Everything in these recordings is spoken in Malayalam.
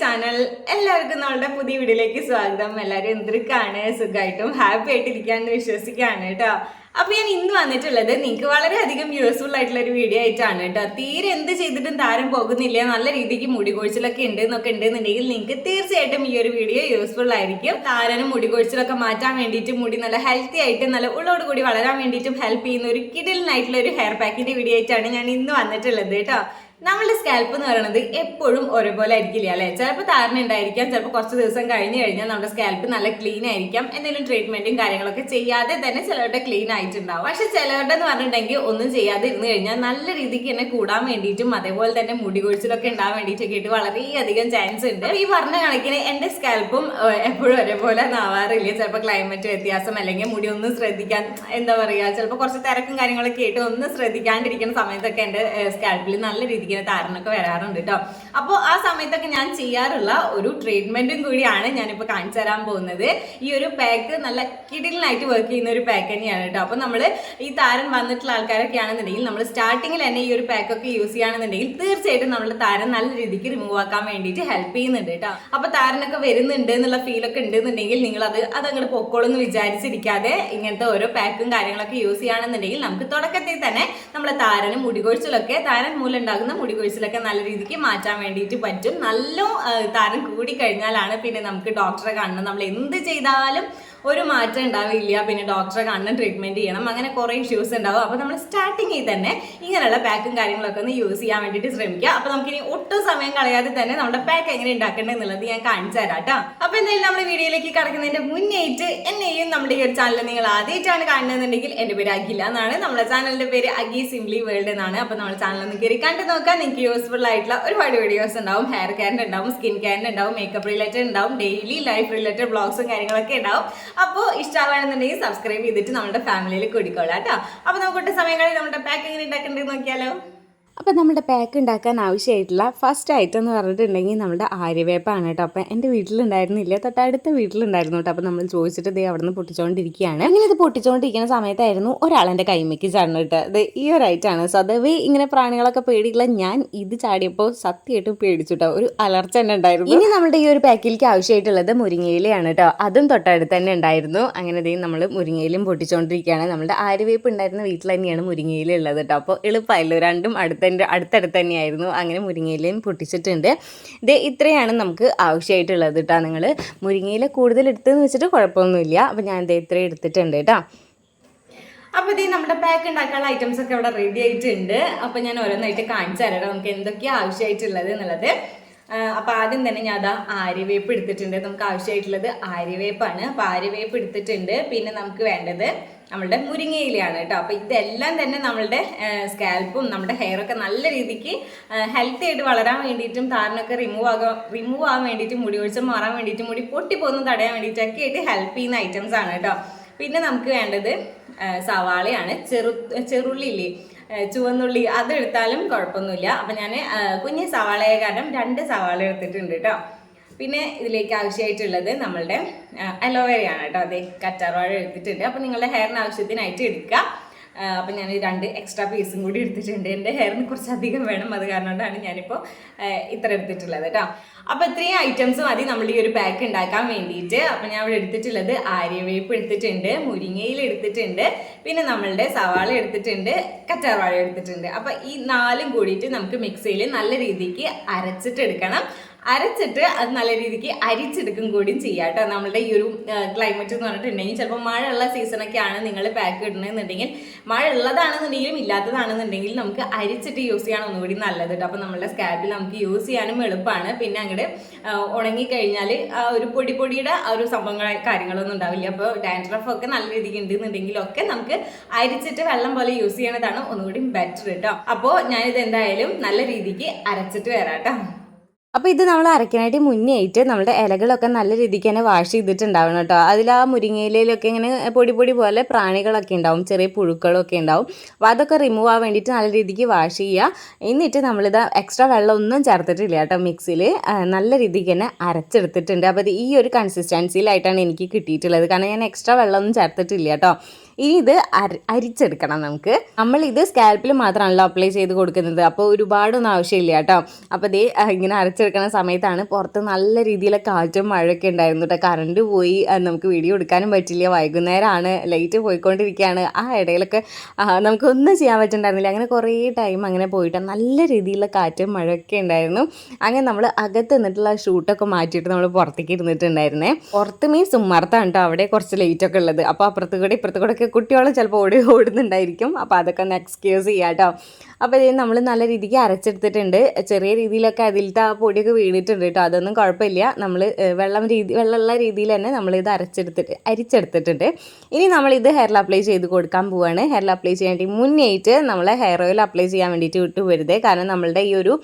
ചാനൽ എല്ലാവർക്കും നമ്മളുടെ പുതിയ വീഡിയോയിലേക്ക് സ്വാഗതം. എല്ലാവരും എന്തൊക്കെയാണ് സുഖമായിട്ടും ഹാപ്പി ആയിട്ടിരിക്കാന്ന് വിശ്വസിക്കുകയാണ് കേട്ടോ. അപ്പൊ ഞാൻ ഇന്ന് വന്നിട്ടുള്ളത് നിങ്ങൾക്ക് വളരെയധികം യൂസ്ഫുൾ ആയിട്ടുള്ള ഒരു വീഡിയോ ആയിട്ടാണ് കേട്ടോ. തീരെ എന്ത് ചെയ്തിട്ടും താരം പോകുന്നില്ല. നല്ല രീതിക്ക് മുടി കൊഴിച്ചിലൊക്കെ ഉണ്ട് എന്നൊക്കെ ഉണ്ടെന്നുണ്ടെങ്കിൽ നിങ്ങൾക്ക് തീർച്ചയായിട്ടും ഈ ഒരു വീഡിയോ യൂസ്ഫുൾ ആയിരിക്കും. താരനും മുടി കൊഴിച്ചിലൊക്കെ മാറ്റാൻ വേണ്ടിയിട്ട് മുടി നല്ല ഹെൽത്തി ആയിട്ട് നല്ല ഉള്ളോട് കൂടി വളരാൻ വേണ്ടിയിട്ടും ഹെൽപ്പ് ചെയ്യുന്ന ഒരു കിഡിലിനായിട്ടുള്ള ഒരു ഹെയർ പാക്കിന്റെ വീഡിയോ ആയിട്ടാണ് ഞാൻ ഇന്ന് വന്നിട്ടുള്ളത് കേട്ടോ. നമ്മളുടെ സ്കാൽപ്പ് എന്ന് പറയുന്നത് എപ്പോഴും ഒരേപോലെ ആയിരിക്കില്ല അല്ലെ? ചിലപ്പോൾ താരന ഉണ്ടായിരിക്കാം ചിലപ്പോൾ കുറച്ച് ദിവസം കഴിഞ്ഞ് കഴിഞ്ഞാൽ നമ്മുടെ സ്കാൽപ്പ് നല്ല ക്ലീൻ ആയിരിക്കാം. എന്തെങ്കിലും ട്രീറ്റ്മെന്റും കാര്യങ്ങളൊക്കെ ചെയ്യാതെ തന്നെ ചിലവരുടെ ക്ലീൻ ആയിട്ടുണ്ടാവും. പക്ഷെ ചിലവരുടെ എന്ന് പറഞ്ഞിട്ടുണ്ടെങ്കിൽ ഒന്നും ചെയ്യാതെ ഇരുന്ന് കഴിഞ്ഞാൽ നല്ല രീതിക്ക് തന്നെ കൂടാൻ വേണ്ടിയിട്ടും അതേപോലെ തന്നെ മുടി കൊഴിച്ചിലൊക്കെ ഉണ്ടാവാൻ വേണ്ടിയിട്ടൊക്കെ ആയിട്ട് വളരെയധികം ചാൻസ് ഉണ്ട്. ഈ പറഞ്ഞ കണക്കിന് എന്റെ സ്കാൽപ്പും എപ്പോഴും ഒരേപോലെ ആവാറില്ല. ചിലപ്പോൾ ക്ലൈമറ്റ് വ്യത്യാസം അല്ലെങ്കിൽ മുടി ഒന്നും ശ്രദ്ധിക്കാൻ എന്താ പറയുക ചിലപ്പോൾ കുറച്ച് തിരക്കും കാര്യങ്ങളൊക്കെ ആയിട്ട് ഒന്നും ശ്രദ്ധിക്കാണ്ടിരിക്കുന്ന സമയത്തൊക്കെ എന്റെ സ്കാൽപ്പിൽ നല്ല രീതിക്ക് താരനൊക്കെ വരാറുണ്ട് കേട്ടോ അപ്പോൾ ആ സമയത്തൊക്കെ ഞാൻ ചെയ്യാറുള്ള ഒരു ട്രീറ്റ്മെന്റും കൂടിയാണ് ഞാനിപ്പോൾ കാണിച്ചു തരാൻ പോകുന്നത്. ഈ ഒരു പാക്ക് നല്ല കിടിലിനായിട്ട് വർക്ക് ചെയ്യുന്ന ഒരു പാക്ക് തന്നെയാണ് കേട്ടോ അപ്പോൾ നമ്മൾ ഈ താരൻ വന്നിട്ടുള്ള ആൾക്കാരൊക്കെ ആണെന്നുണ്ടെങ്കിൽ നമ്മൾ സ്റ്റാർട്ടിങ്ങിൽ തന്നെ ഈ ഒരു പാക്കൊക്കെ യൂസ് ചെയ്യുകയാണെന്നുണ്ടെങ്കിൽ തീർച്ചയായിട്ടും നമ്മുടെ താരൻ നല്ല രീതിക്ക് റിമൂവ് ആക്കാൻ വേണ്ടിയിട്ട് ഹെൽപ്പ് ചെയ്യുന്നുണ്ട് കേട്ടോ അപ്പോൾ താരനൊക്കെ വരുന്നുണ്ട് എന്നുള്ള ഫീലൊക്കെ ഉണ്ടെന്നുണ്ടെങ്കിൽ നിങ്ങൾ അത് അതങ്ങോട്ട് പൊക്കോളെന്ന് വിചാരിച്ചിരിക്കാതെ ഇങ്ങനത്തെ ഓരോ പാക്കും കാര്യങ്ങളൊക്കെ യൂസ് ചെയ്യുകയാണെന്നുണ്ടെങ്കിൽ നമുക്ക് തുടക്കത്തിൽ തന്നെ നമ്മളെ താരനും മുടികൊഴിച്ചിലൊക്കെ താരൻ മൂലം ഉണ്ടാകുന്ന മുടികൊഴിച്ചിലൊക്കെ നല്ല രീതിക്ക് മാറ്റാൻ വേണ്ടിയിട്ട് പറ്റും. നല്ല താരം കൂടിക്കഴിഞ്ഞാലാണ് കൂടി കഴിഞ്ഞാലാണ് പിന്നെ നമുക്ക് ഡോക്ടറെ കാണണം. നമ്മൾ എന്ത് ചെയ്താലും ഒരു മാറ്റം ഉണ്ടാവില്ല. പിന്നെ ഡോക്ടറെ കാണണം ട്രീറ്റ്മെന്റ് ചെയ്യണം. അങ്ങനെ കുറേ ഇഷ്യൂസ് ഉണ്ടാവും. അപ്പോൾ നമ്മൾ സ്റ്റാർട്ടിങ്ങിൽ തന്നെ ഇങ്ങനെയുള്ള പാക്കും കാര്യങ്ങളൊക്കെ ഒന്ന് യൂസ് ചെയ്യാൻ വേണ്ടിയിട്ട് ശ്രമിക്കുക അപ്പോൾ നമുക്കിനി ഒട്ടും സമയം കളയാതെ തന്നെ നമ്മുടെ പാക്ക് എങ്ങനെ ഉണ്ടാക്കേണ്ടത് എന്നുള്ളത് ഞാൻ കാണിച്ചു തരാം കേട്ടോ. അപ്പോൾ എന്തായാലും നമ്മൾ വീഡിയോയിലേക്ക് കടക്കുന്നതിന്റെ മുന്നേറ്റ് എന്നെയും നമ്മുടെ ഈ ഒരു ചാനൽ നിങ്ങൾ ആദ്യമായിട്ടാണ് കാണുന്നതെന്നുണ്ടെങ്കിൽ എന്റെ പേര് അഖില എന്നാണ്. നമ്മുടെ ചാനലിന്റെ പേര് അഗി സിംപ്ലി വേൾഡ് എന്നാണ്. അപ്പോൾ നമ്മുടെ ചാനൽ ഒന്ന് കയറി കണ്ടു നോക്കാം. നിങ്ങൾക്ക് യൂസ്ഫുൾ ആയിട്ടുള്ള ഒരുപാട് വീഡിയോസ് ഉണ്ടാവും. ഹെയർ കെയറിന് ഉണ്ടാവും സ്കിൻ കെയറിന് ഉണ്ടാവും മേക്കപ്പ് റിലേറ്റഡ് ഉണ്ടാവും ഡെയിലി ലൈഫ് റിലേറ്റഡ് ബ്ലോഗ്സും കാര്യങ്ങളൊക്കെ ഉണ്ടാവും. അപ്പോൾ ഇഷ്ടമാണെന്നുണ്ടെങ്കിൽ സബ്സ്ക്രൈബ് ചെയ്തിട്ട് നമ്മുടെ ഫാമിലിയിൽ കൂടിക്കോളാം കേട്ടോ. അപ്പോൾ നമുക്ക് സമയങ്ങളിൽ നമ്മുടെ പാക്കിങ് ഉണ്ടാക്കേണ്ടത് നോക്കിയാലോ? അപ്പോൾ നമ്മുടെ പാക്ക് ഉണ്ടാക്കാൻ ആവശ്യമായിട്ടുള്ള ഫസ്റ്റ് ഐറ്റം എന്ന് പറഞ്ഞിട്ടുണ്ടെങ്കിൽ നമ്മുടെ ആര്യവേപ്പാണ് കേട്ടോ. അപ്പോൾ എന്റെ വീട്ടിലുണ്ടായിരുന്നില്ല തൊട്ടടുത്ത വീട്ടിലുണ്ടായിരുന്നു കേട്ടോ. അപ്പോൾ നമ്മൾ ചോദിച്ചിട്ട് ദേ അവിടെ നിന്ന് പൊട്ടിച്ചുകൊണ്ടിരിക്കുകയാണ് അങ്ങനെ ഇത് പൊട്ടിച്ചുകൊണ്ടിരിക്കുന്ന സമയത്തായിരുന്നു ഒരാൾ എന്റെ കൈമയ്ക്ക് ചാടണം കേട്ടോ. അത് ഈ ഒരു ഐറ്റാണ് സദവേ ഇങ്ങനെ പ്രാണികളൊക്കെ പേടിയുള്ള ഞാൻ ഇത് ചാടിയപ്പോൾ സത്യമായിട്ടും പേടിച്ചു കേട്ടോ. ഒരു അലർച്ച തന്നെ ഉണ്ടായിരുന്നു. ഇനി നമ്മുടെ ഈ ഒരു പാക്കിലേക്ക് ആവശ്യമായിട്ടുള്ളത് മുരിങ്ങയിലയാണ് കേട്ടോ. അതും തൊട്ടടുത്ത് തന്നെ ഉണ്ടായിരുന്നു. അങ്ങനെ ദേ നമ്മൾ മുരിങ്ങയിലും പൊട്ടിച്ചുകൊണ്ടിരിക്കുകയാണ് നമ്മുടെ ആര്യവേപ്പ് ഉണ്ടായിരുന്ന വീട്ടിൽ തന്നെയാണ് മുരിങ്ങയിലുള്ളത് കേട്ടോ. അപ്പോൾ എളുപ്പമായല്ലോ. രണ്ടും അടുത്തന്റെ അടുത്തടുത്ത് തന്നെയായിരുന്നു. അങ്ങനെ മുരിങ്ങയിലയും പൊട്ടിച്ചിട്ടുണ്ട്. ഇത് ഇത്രയാണ് നമുക്ക് ആവശ്യമായിട്ടുള്ളത് കേട്ടോ നിങ്ങൾ മുരിങ്ങയില കൂടുതൽ എടുത്തെന്ന് വെച്ചിട്ട് കുഴപ്പമൊന്നുമില്ല. അപ്പോൾ ഞാൻ ഇത് ഇത്രയും എടുത്തിട്ടുണ്ട് കേട്ടോ അപ്പോൾ ഇതേ നമ്മുടെ പാക്ക് ഉണ്ടാക്കാനുള്ള ഐറ്റംസ് ഒക്കെ ഇവിടെ റെഡി ആയിട്ടുണ്ട്. അപ്പോൾ ഞാൻ ഓരോന്നായിട്ട് കാണിച്ചു തരാം നമുക്ക് എന്തൊക്കെയാണ് ആവശ്യമായിട്ടുള്ളത് എന്നുള്ളത്. അപ്പോൾ അപ്പൊ ആദ്യം തന്നെ ഞാൻ അതാ ആര്യവേപ്പ് എടുത്തിട്ടുണ്ട്. നമുക്ക് ആവശ്യമായിട്ടുള്ളത് ആര്യവേപ്പാണ് അപ്പൊ ആര്യവേപ്പ് എടുത്തിട്ടുണ്ട്. പിന്നെ നമുക്ക് വേണ്ടത് നമ്മളുടെ മുരിങ്ങയിലയാണ് കേട്ടോ. അപ്പോൾ ഇതെല്ലാം തന്നെ നമ്മളുടെ സ്കാൽപ്പും നമ്മുടെ ഹെയർ ഒക്കെ നല്ല രീതിക്ക് ഹെൽത്തി ആയിട്ട് വളരാൻ വേണ്ടിയിട്ടും താരനൊക്കെ റിമൂവ് ആകാൻ റിമൂവ് ആകാൻ വേണ്ടിയിട്ടും മുടി ഒഴിച്ചം മാറാൻ വേണ്ടിയിട്ടും മുടി പൊട്ടിപ്പോകുന്ന തടയാൻ വേണ്ടിയിട്ടൊക്കെ ആയിട്ട് ഹെൽപ്പ് ചെയ്യുന്ന ഐറ്റംസ് ആണ് കേട്ടോ. പിന്നെ നമുക്ക് വേണ്ടത് സവാളയാണ്. ചെറു ചെറുള്ളില്ലേ ചുവന്നുള്ളി അതെടുത്താലും കുഴപ്പമൊന്നുമില്ല. അപ്പം ഞാൻ കുഞ്ഞ് സവാളയെ കാരണം രണ്ട് സവാള എടുത്തിട്ടുണ്ട് കേട്ടോ. പിന്നെ ഇതിലേക്ക് ആവശ്യമായിട്ടുള്ളത് നമ്മളുടെ അലോവേരയാണ് കേട്ടോ. അതെ കറ്റാർവാഴ എടുത്തിട്ടുണ്ട്. അപ്പം നിങ്ങളുടെ ഹെയറിന് ആവശ്യത്തിനായിട്ട് എടുക്കുക അപ്പം ഞാൻ രണ്ട് എക്സ്ട്രാ പീസും കൂടി എടുത്തിട്ടുണ്ട്. എന്റെ ഹെയറിന് കുറച്ചധികം വേണം. അത് കാരണം കൊണ്ടാണ് ഞാനിപ്പോൾ ഇത്ര എടുത്തിട്ടുള്ളത് കേട്ടോ. അപ്പോൾ ഇത്രയും ഐറ്റംസ് മതി. നമ്മൾ ഈ ഒരു പാക്ക് ഉണ്ടാക്കാൻ വേണ്ടിയിട്ട്. അപ്പം ഞാൻ ഇവിടെ എടുത്തിട്ടുള്ളത് ആര്യവേപ്പ് എടുത്തിട്ടുണ്ട് മുരിങ്ങയിൽ എടുത്തിട്ടുണ്ട് പിന്നെ നമ്മളുടെ സവാള എടുത്തിട്ടുണ്ട് കറ്റാർവാഴ എടുത്തിട്ടുണ്ട്. അപ്പം ഈ നാലും കൂടിയിട്ട് നമുക്ക് മിക്സിയിൽ നല്ല രീതിക്ക് അരച്ചിട്ട് എടുക്കണം അരച്ചിട്ട് അത് നല്ല രീതിക്ക് അരിച്ചെടുക്കും കൂടിയും ചെയ്യാം കേട്ടോ. നമ്മളുടെ ഈ ഒരു ക്ലൈമറ്റ് എന്ന് പറഞ്ഞിട്ടുണ്ടെങ്കിൽ ചിലപ്പോൾ മഴയുള്ള സീസണൊക്കെയാണ് നിങ്ങൾ പാക്ക് ഇടണമെന്നുണ്ടെങ്കിൽ മഴ ഉള്ളതാണെന്നുണ്ടെങ്കിലും ഇല്ലാത്തതാണെന്നുണ്ടെങ്കിൽ നമുക്ക് അരിച്ചിട്ട് യൂസ് ചെയ്യാൻ ഒന്നുകൂടി നല്ലത് കേട്ടോ. അപ്പോൾ നമ്മുടെ സ്കാൽപ്പിൽ നമുക്ക് യൂസ് ചെയ്യാനും എളുപ്പമാണ്. പിന്നെ അങ്ങോട്ട് ഉണങ്ങിക്കഴിഞ്ഞാൽ ഒരു പൊടി പൊടിയുടെ ആ ഒരു സംഭവങ്ങൾ കാര്യങ്ങളൊന്നും ഉണ്ടാവില്ല. അപ്പോൾ ഡാൻഡ്രഫ് ഒക്കെ നല്ല രീതിക്ക് ഉണ്ടെന്നുണ്ടെങ്കിലൊക്കെ നമുക്ക് അരിച്ചിട്ട് വെള്ളം പോലെ യൂസ് ചെയ്യണതാണ് ഒന്നുകൂടി ബെറ്റർ കേട്ടോ. അപ്പോൾ ഞാനിത് എന്തായാലും നല്ല രീതിക്ക് അരച്ചിട്ട് വരാം കേട്ടോ. അപ്പോൾ ഇത് നമ്മൾ അരയ്ക്കാനായിട്ട് മുന്നേ ആയിട്ട് നമ്മുടെ ഇലകളൊക്കെ നല്ല രീതിക്ക് തന്നെ വാഷ് ചെയ്തിട്ടുണ്ടാവണം കേട്ടോ. അതിൽ ആ മുരിങ്ങയിലൊക്കെ ഇങ്ങനെ പൊടി പൊടി പോലെ പ്രാണികളൊക്കെ ഉണ്ടാവും ചെറിയ പുഴുക്കളൊക്കെ ഉണ്ടാവും. അപ്പോൾ അതൊക്കെ റിമൂവ് ആവാൻ വേണ്ടിയിട്ട് നല്ല രീതിക്ക് വാഷ് ചെയ്യുക. എന്നിട്ട് നമ്മളിത് എക്സ്ട്രാ വെള്ളമൊന്നും ചേർത്തിട്ടില്ല കേട്ടോ മിക്സിയിൽ നല്ല രീതിക്ക് തന്നെ അരച്ചെടുത്തിട്ടുണ്ട്. അപ്പോൾ ഈ ഒരു കൺസിസ്റ്റൻസിയിലായിട്ടാണ് എനിക്ക് കിട്ടിയിട്ടുള്ളത്. കാരണം ഞാൻ എക്സ്ട്രാ വെള്ളമൊന്നും ചേർത്തിട്ടില്ല കേട്ടോ. ഇനി ഇത് അര അരിച്ചെടുക്കണം നമുക്ക്. നമ്മൾ ഇത് സ്കാൽപ്പിൽ മാത്രമാണല്ലോ അപ്ലൈ ചെയ്ത് കൊടുക്കുന്നത്. അപ്പോൾ ഒരുപാടൊന്നും ആവശ്യമില്ല കേട്ടോ. അപ്പോൾ ഇതേ ഇങ്ങനെ അരച്ചെടുക്കുന്ന സമയത്താണ് പുറത്ത് നല്ല രീതിയിലെ കാറ്റും മഴയൊക്കെ ഉണ്ടായിരുന്നു കേട്ടോ. കറണ്ട് പോയി നമുക്ക് വീഡിയോ എടുക്കാനും പറ്റില്ല. വൈകുന്നേരമാണ് ലൈറ്റ് പോയിക്കൊണ്ടിരിക്കുകയാണ്. ആ ഇടയിലൊക്കെ നമുക്ക് നമുക്കൊന്നും ചെയ്യാൻ പറ്റുന്നുണ്ടായിരുന്നില്ല അങ്ങനെ കുറേ ടൈം അങ്ങനെ പോയിട്ട് നല്ല രീതിയിലുള്ള കാറ്റും മഴയൊക്കെ ഉണ്ടായിരുന്നു. അങ്ങനെ നമ്മൾ അകത്ത് നിന്നിട്ടുള്ള ഷൂട്ടൊക്കെ മാറ്റിയിട്ട് നമ്മൾ പുറത്തേക്ക് ഇരുന്നിട്ടുണ്ടായിരുന്നേ. പുറത്ത് മീൻസ് ഉമ്മർത്താണ് കേട്ടോ. അവിടെ കുറച്ച് ലൈറ്റൊക്കെ ഉള്ളത്. അപ്പോൾ അപ്പുറത്ത് കൂടെ ഇപ്പുറത്ത് കൂടെ ഒക്കെ കുട്ടികൾ ചിലപ്പോൾ ഓടി ഓടുന്നുണ്ടായിരിക്കും. അപ്പോൾ അതൊക്കെ ഒന്ന് എക്സ്ക്യൂസ് ചെയ്യാം കേട്ടോ അപ്പോൾ ഇത് നമ്മൾ നല്ല രീതിക്ക് അരച്ചെടുത്തിട്ടുണ്ട്. ചെറിയ രീതിയിലൊക്കെ അതിലത്തെ ആ പൊടിയൊക്കെ വീണിട്ടുണ്ട് കേട്ടോ അതൊന്നും കുഴപ്പമില്ല. നമ്മൾ വെള്ളം രീതി വെള്ളമുള്ള രീതിയിൽ തന്നെ ഇത് അരച്ചെടുത്തിട്ട് അരിച്ചെടുത്തിട്ടുണ്ട്. ഇനി നമ്മളിത് ഹെയറിൽ അപ്ലൈ ചെയ്ത് കൊടുക്കാൻ പോവാണ്. ഹെയറിൽ അപ്ലൈ ചെയ്യാൻ വേണ്ടി മുന്നേറ്റ് നമ്മൾ ഹെയർ ഓയിൽ അപ്ലൈ ചെയ്യാൻ വേണ്ടിയിട്ട് വിട്ടു വരുത് കാരണം നമ്മളുടെ ഈ ഒരു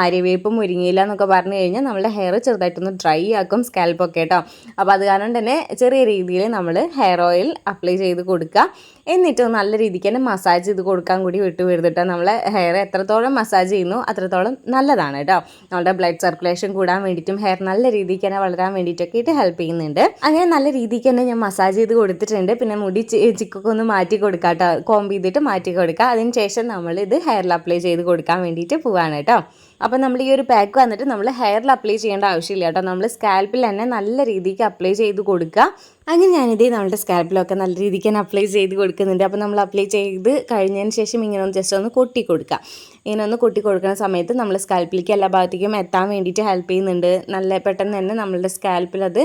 ആര്യവേപ്പ് മുരിങ്ങയില എന്നൊക്കെ പറഞ്ഞു കഴിഞ്ഞാൽ നമ്മളുടെ ഹെയർ ചെറുതായിട്ടൊന്ന് ഡ്രൈ ആക്കും സ്കാൽപ്പൊക്കെ കേട്ടോ അപ്പോൾ അത് കാരണം തന്നെ ചെറിയ രീതിയിൽ നമ്മൾ ഹെയർ ഓയിൽ അപ്ലൈ ചെയ്ത് കൊടുക്കുക. എന്നിട്ട് നല്ല രീതിക്ക് തന്നെ മസാജ് ചെയ്ത് കൊടുക്കാൻ കൂടി വിട്ടു വരുന്നിട്ട് നമ്മളെ ഹെയർ എത്രത്തോളം മസാജ് ചെയ്യുന്നു അത്രത്തോളം നല്ലതാണ് കേട്ടോ നമ്മുടെ ബ്ലഡ് സർക്കുലേഷൻ കൂടാൻ വേണ്ടിയിട്ടും ഹെയർ നല്ല രീതിക്ക് തന്നെ വളരാൻ വേണ്ടിയിട്ടൊക്കെ ആയിട്ട് ഹെൽപ്പ് ചെയ്യുന്നുണ്ട്. അങ്ങനെ നല്ല രീതിക്ക് തന്നെ ഞാൻ മസാജ് ചെയ്ത് കൊടുത്തിട്ടുണ്ട്. പിന്നെ മുടി ചിക്കൊക്കെ ഒന്ന് മാറ്റി കൊടുക്കാം കേട്ടോ കോമ്പ് ചെയ്തിട്ട് മാറ്റി കൊടുക്കുക അതിന് ശേഷം നമ്മൾ ഇത് ഹെയറിൽ അപ്ലൈ ചെയ്ത് കൊടുക്കാൻ വേണ്ടിയിട്ട് പോവാണ് കേട്ടോ അപ്പോൾ നമ്മൾ ഈ ഒരു പാക്ക് വന്നിട്ട് നമ്മൾ ഹെയറിൽ അപ്ലൈ ചെയ്യേണ്ട ആവശ്യമില്ല കേട്ടോ. നമ്മൾ സ്കാൽപ്പിൽ തന്നെ നല്ല രീതിക്ക് അപ്ലൈ ചെയ്ത് കൊടുക്കുക. അങ്ങനെ ഞാനിതേ നമ്മുടെ സ്കാൽപ്പിലൊക്കെ നല്ല രീതിക്ക് തന്നെ അപ്ലൈ ചെയ്ത് കൊടുക്കുന്നുണ്ട്. അപ്പോൾ നമ്മൾ അപ്ലൈ ചെയ്ത് കഴിഞ്ഞതിന് ശേഷം ഇങ്ങനെ ഒന്ന് ജസ്റ്റ് ഒന്ന് കൊട്ടി കൊടുക്കുക. ഇങ്ങനെ ഒന്ന് കൊട്ടി കൊടുക്കുന്ന സമയത്ത് നമ്മൾ സ്കാൽപ്പിലേക്ക് എല്ലാ ഭാഗത്തേക്കും എത്താൻ വേണ്ടിയിട്ട് ഹെൽപ്പ് ചെയ്യുന്നുണ്ട്. നല്ല പെട്ടെന്ന് തന്നെ നമ്മളുടെ സ്കാൽപ്പിൽ അത്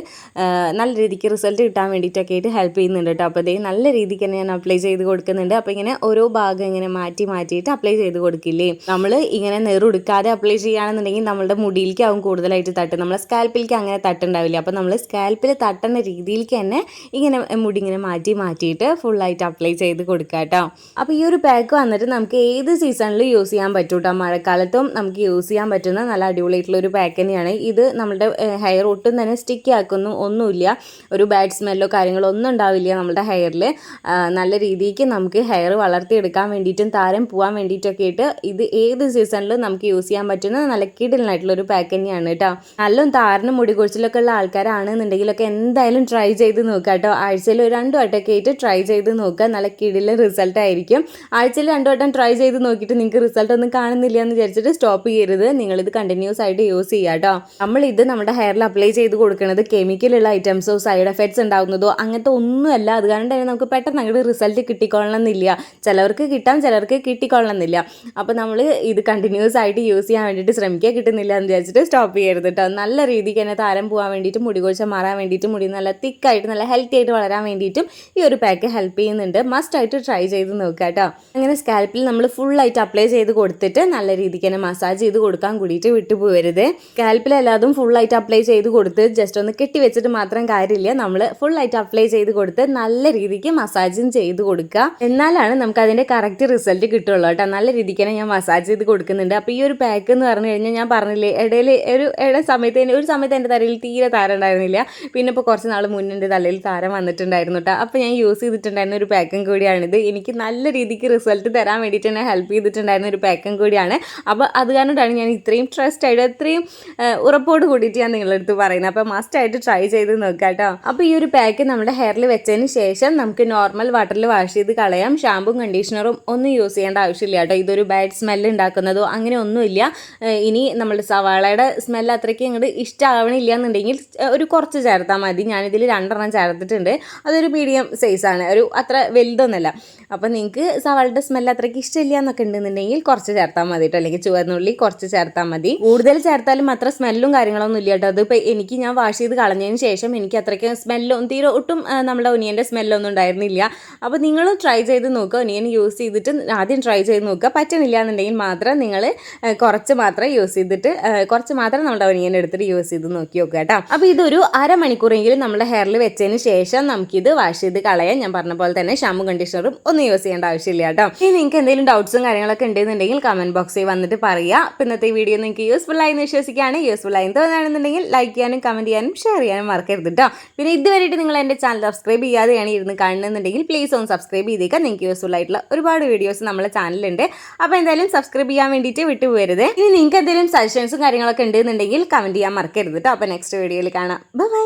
നല്ല രീതിക്ക് റിസൾട്ട് കിട്ടാൻ വേണ്ടിയിട്ടൊക്കെ ആയിട്ട് ഹെൽപ്പ് ചെയ്യുന്നുണ്ട് കേട്ടോ. അപ്പോൾ അതേ നല്ല രീതിക്ക് തന്നെ ഞാൻ അപ്ലൈ ചെയ്ത് കൊടുക്കുന്നുണ്ട്. അപ്പോൾ ഇങ്ങനെ ഓരോ ഭാഗം ഇങ്ങനെ മാറ്റി മാറ്റിയിട്ട് അപ്ലൈ ചെയ്ത് കൊടുക്കില്ലേ? നമ്മൾ ഇങ്ങനെ നെറുടുക്കാതെ അപ്ലൈ ചെയ്യുകയാണെന്നുണ്ടെങ്കിൽ നമ്മുടെ മുടിയിലേക്ക് ആവും കൂടുതലായിട്ട് തട്ട്. നമ്മളെ സ്കാൽപ്പിലേക്ക് അങ്ങനെ തട്ടുണ്ടാവില്ല. അപ്പോൾ നമ്മൾ സ്കാൽപ്പിൽ തട്ടുന്ന രീതിയിലേക്ക് തന്നെ ഇങ്ങനെ മുടി ഇങ്ങനെ മാറ്റി മാറ്റിയിട്ട് ഫുള്ളായിട്ട് അപ്ലൈ ചെയ്ത് കൊടുക്കുക കേട്ടോ അപ്പോൾ ഈ ഒരു പാക്ക് വന്നിട്ട് നമുക്ക് ഏത് സീസണിലും യൂസ് ചെയ്യാൻ പറ്റും കേട്ടോ മഴക്കാലത്തും നമുക്ക് യൂസ് ചെയ്യാൻ പറ്റുന്ന നല്ല അടിപൊളിയായിട്ടുള്ള ഒരു പാക്ക് തന്നെയാണ്. ഇത് നമ്മുടെ ഹെയർ ഒട്ടും തന്നെ സ്റ്റിക്കി ആക്കുന്നു ഒന്നുമില്ല. ഒരു ബാഡ് സ്മെല്ലോ കാര്യങ്ങളോ ഒന്നും ഉണ്ടാവില്ല നമ്മുടെ ഹെയറിൽ നല്ല രീതിക്ക് നമുക്ക് ഹെയർ വളർത്തിയെടുക്കാൻ വേണ്ടിയിട്ടും താരം പോകാൻ വേണ്ടിയിട്ടൊക്കെ ആയിട്ട് ഇത് ഏത് സീസണിലും നമുക്ക് യൂസ് ചെയ്യാൻ പറ്റുന്ന നല്ല കിടലിനായിട്ടുള്ള ഒരു പാക്ക് തന്നെയാണ് കേട്ടോ നല്ല താരനും മുടി കൊഴിച്ചിലൊക്കെ ഉള്ള ആൾക്കാരാണെന്നുണ്ടെങ്കിലൊക്കെ എന്തായാലും ട്രൈ ചെയ്ത് നോക്കുക കേട്ടോ ആഴ്ചയിൽ ഒരു രണ്ടു വട്ടമൊക്കെ ആയിട്ട് ട്രൈ ചെയ്ത് നോക്കുക. നല്ല കിടിലൻ റിസൾട്ട് ആയിരിക്കും. ആഴ്ചയിൽ രണ്ടു വട്ടം ട്രൈ ചെയ്ത് നോക്കിയിട്ട് നിങ്ങൾക്ക് റിസൾട്ട് ഒന്നും കാണുന്നില്ല എന്ന് വിചാരിച്ചിട്ട് സ്റ്റോപ്പ് ചെയ്യരുത്. നിങ്ങളിത് കണ്ടിന്യൂസ് ആയിട്ട് യൂസ് ചെയ്യുക കേട്ടോ നമ്മൾ ഇത് നമ്മുടെ ഹെയറിൽ അപ്ലൈ ചെയ്ത് കൊടുക്കുന്നത് കെമിക്കലുള്ള ഐറ്റംസോ സൈഡ് എഫക്ട്സ് ഉണ്ടാകുന്നതോ അങ്ങനത്തെ ഒന്നുമല്ല. അത് കാരണം തന്നെ നമുക്ക് പെട്ടെന്ന് അങ്ങോട്ട് റിസൾട്ട് കിട്ടിക്കൊള്ളണമെന്നില്ല. ചിലവർക്ക് കിട്ടാം ചിലർക്ക് കിട്ടിക്കൊള്ളണമെന്നില്ല. അപ്പോൾ നമ്മൾ ഇത് കണ്ടിന്യൂസ് ആയിട്ട് യൂസ് വേണ്ടിയിട്ട് ശ്രമിക്കുക. കിട്ടുന്നില്ല എന്ന് വിചാരിച്ചിട്ട് സ്റ്റോപ്പ് ചെയ്യരുത് കേട്ടോ നല്ല രീതിക്ക് തന്നെ താരം പോകാൻ വേണ്ടിയിട്ട് മുടി കൊഴിച്ച മാറാൻ വേണ്ടിയിട്ട് മുടി നല്ല തിക്കായിട്ട് നല്ല ഹെൽത്തി ആയിട്ട് വളരാൻ വേണ്ടിയിട്ടും ഈ ഒരു പാക്ക് ഹെൽപ്പ് ചെയ്യുന്നുണ്ട്. മസ്റ്റ് ആയിട്ട് ട്രൈ ചെയ്ത് നോക്കുക കേട്ടോ അങ്ങനെ സ്കാൽപ്പിൽ നമ്മൾ ഫുൾ ആയിട്ട് അപ്ലൈ ചെയ്ത് കൊടുത്തിട്ട് നല്ല രീതിക്ക് തന്നെ മസാജ് ചെയ്ത് കൊടുക്കാൻ കൂടിയിട്ട് വിട്ടുപോകരുത് സ്കാൽപ്പിൽ എല്ലാതും ഫുൾ ആയിട്ട് അപ്ലൈ ചെയ്ത് കൊടുത്ത് ജസ്റ്റ് ഒന്ന് കെട്ടി വെച്ചിട്ട് മാത്രം കാര്യമില്ല. നമ്മൾ ഫുൾ ആയിട്ട് അപ്ലൈ ചെയ്ത് കൊടുത്ത് നല്ല രീതിക്ക് മസാജും ചെയ്ത് കൊടുക്കുക. എന്നാലാണ് നമുക്ക് അതിന്റെ കറക്റ്റ് റിസൾട്ട് കിട്ടുള്ളൂ കേട്ടോ നല്ല രീതിക്ക് തന്നെ ഞാൻ മസാജ് ചെയ്ത് കൊടുക്കുന്നുണ്ട്. അപ്പോൾ ഈ ഒരു പാക്ക് എന്ന് പറഞ്ഞു കഴിഞ്ഞാൽ ഞാൻ പറഞ്ഞില്ലേ ഇടയിൽ ഒരു ഇട സമയത്ത് ഒരു സമയത്ത് എന്റെ തലയിൽ തീരെ താരം ഉണ്ടായിരുന്നില്ല. പിന്നെ ഇപ്പോൾ കുറച്ച് നാൾ മുന്നേ എന്റെ തലയിൽ താരം വന്നിട്ടുണ്ടായിരുന്നു കേട്ടോ അപ്പോൾ ഞാൻ യൂസ് ചെയ്തിട്ടുണ്ടായിരുന്ന ഒരു പാക്കും കൂടിയാണിത്. എനിക്ക് നല്ല രീതിക്ക് റിസൾട്ട് തരാൻ വേണ്ടിയിട്ട് എന്നെ ഹെൽപ്പ് ചെയ്തിട്ടുണ്ടായിരുന്ന ഒരു പാക്കും കൂടിയാണ്. അപ്പോൾ അത് കാരണമാണ് ഞാൻ ഇത്രയും ട്രസ്റ്റ് ആയിട്ട് ഇത്രയും ഉറപ്പോട് കൂടിയിട്ട് ഞാൻ നിങ്ങളുടെ അടുത്ത് പറയുന്നത്. അപ്പോൾ മസ്റ്റായിട്ട് ട്രൈ ചെയ്ത് നോക്കാം കേട്ടോ അപ്പോൾ ഈ ഒരു പാക്ക് നമ്മുടെ ഹെയറിൽ വെച്ചതിന് ശേഷം നമുക്ക് നോർമൽ വാട്ടറിൽ വാഷ് ചെയ്ത് കളയാം. ഷാമ്പും കണ്ടീഷണറും ഒന്നും യൂസ് ചെയ്യേണ്ട ആവശ്യമില്ല കേട്ടോ ഇതൊരു ബാഡ് സ്മെല്ല് ഉണ്ടാക്കുന്നതോ അങ്ങനെ ഒന്നുമില്ല. ഇനി നമ്മുടെ സവാളയുടെ സ്മെല്ല് അത്രയ്ക്ക് ഇങ്ങോട്ട് ഇഷ്ടമാവണില്ല എന്നുണ്ടെങ്കിൽ ഒരു കുറച്ച് ചേർത്താൽ മതി. ഞാനിതിൽ രണ്ടെണ്ണം ചേർത്തിട്ടുണ്ട്. അതൊരു മീഡിയം സൈസാണ് ഒരു അത്ര വലുതൊന്നുമല്ല അപ്പോൾ നിങ്ങൾക്ക് സവാളയുടെ സ്മെല്ല് അത്രയ്ക്ക് ഇഷ്ടമില്ല എന്നൊക്കെ ഉണ്ടെന്നുണ്ടെങ്കിൽ കുറച്ച് ചേർത്താൽ മതി കേട്ടോ അല്ലെങ്കിൽ ചുവന്നുള്ളി കുറച്ച് ചേർത്താൽ മതി. കൂടുതൽ ചേർത്താലും അത്ര സ്മെല്ലും കാര്യങ്ങളൊന്നും ഇല്ല കേട്ടോ അതിപ്പോൾ എനിക്ക് ഞാൻ വാഷ് ചെയ്ത് കളഞ്ഞതിന് ശേഷം എനിക്ക് അത്രയ്ക്ക് സ്മെല്ലും തീരെ ഒട്ടും നമ്മുടെ ഒനിയന്റെ സ്മെല്ലൊന്നും ഉണ്ടായിരുന്നില്ല. അപ്പോൾ നിങ്ങളും ട്രൈ ചെയ്ത് നോക്കുക ഒനിയൻ യൂസ് ചെയ്തിട്ട് ആദ്യം ട്രൈ ചെയ്ത് നോക്കുക. പറ്റണില്ല എന്നുണ്ടെങ്കിൽ മാത്രം നിങ്ങൾ കുറച്ച് മാത്രം യൂസ് ചെയ്തിട്ട് കുറച്ച് മാത്രം നമ്മൾ ഒനിയൻ എടുത്തിട്ട് യൂസ് ചെയ്ത് നോക്കി നോക്കുക കേട്ടോ. അപ്പോൾ ഇതൊരു അരമണിക്കൂറെങ്കിലും നമ്മുടെ ഹെയറിൽ വെച്ചതിന് ശേഷം നമുക്കിത് വാഷ് ചെയ്ത് കളയാം. ഞാൻ പറഞ്ഞ പോലെ തന്നെ ഷാമ്പു കണ്ടീഷണറും ഒന്നും യൂസ് ചെയ്യേണ്ട ആവശ്യമില്ല കേട്ടോ. ഇനി നിങ്ങൾക്ക് എന്തെങ്കിലും ഡൗട്ട്സും കാര്യങ്ങളൊക്കെ ഉണ്ടെന്നുണ്ടെങ്കിൽ കമന്റ് ബോക്സിൽ വന്നിട്ട് പറയുക. അപ്പോൾ ഇന്നത്തെ വീഡിയോ നിങ്ങൾക്ക് യൂസ്ഫുൾ ആയി എന്ന് വിശ്വസിക്കുകയാണ്. യൂസ്ഫുൾ ആയി തോന്നുകയാണെന്നുണ്ടെങ്കിൽ ലൈക്ക് ചെയ്യാനും കമന്റ് ചെയ്യാനും ഷെയർ ചെയ്യാനും മറക്കരുത് കേട്ടോ. പിന്നെ ഇതുവരെയായിട്ട് നിങ്ങൾ എന്റെ ചാനൽ സബ്സ്ക്രൈബ് ചെയ്യാതെയാണ് ഇരുന്ന് കാണുന്നുണ്ടെങ്കിൽ പ്ലീസ് ഒന്ന് സബ്സ്ക്രൈബ് ചെയ്തേക്കാം നിങ്ങൾക്ക് യൂസ്ഫുൾ ആയിട്ടുള്ള ഒരുപാട് വീഡിയോസ് നമ്മുടെ ചാനലുണ്ട് അപ്പോൾ എന്തായാലും സബ്സ്ക്രൈബ് ചെയ്യാൻ വേണ്ടിയിട്ട് വിട്ടുപോകരുത് ഇനി നിങ്ങൾക്ക് എന്തെങ്കിലും സജഷൻസും കാര്യങ്ങളൊക്കെ ഉണ്ടെന്നുണ്ടെങ്കിൽ കമന്റ് ചെയ്യാൻ മറക്കരുത് കേട്ടോ അപ്പോൾ നെക്സ്റ്റ് വീഡിയോയിൽ കാണാം. ബൈ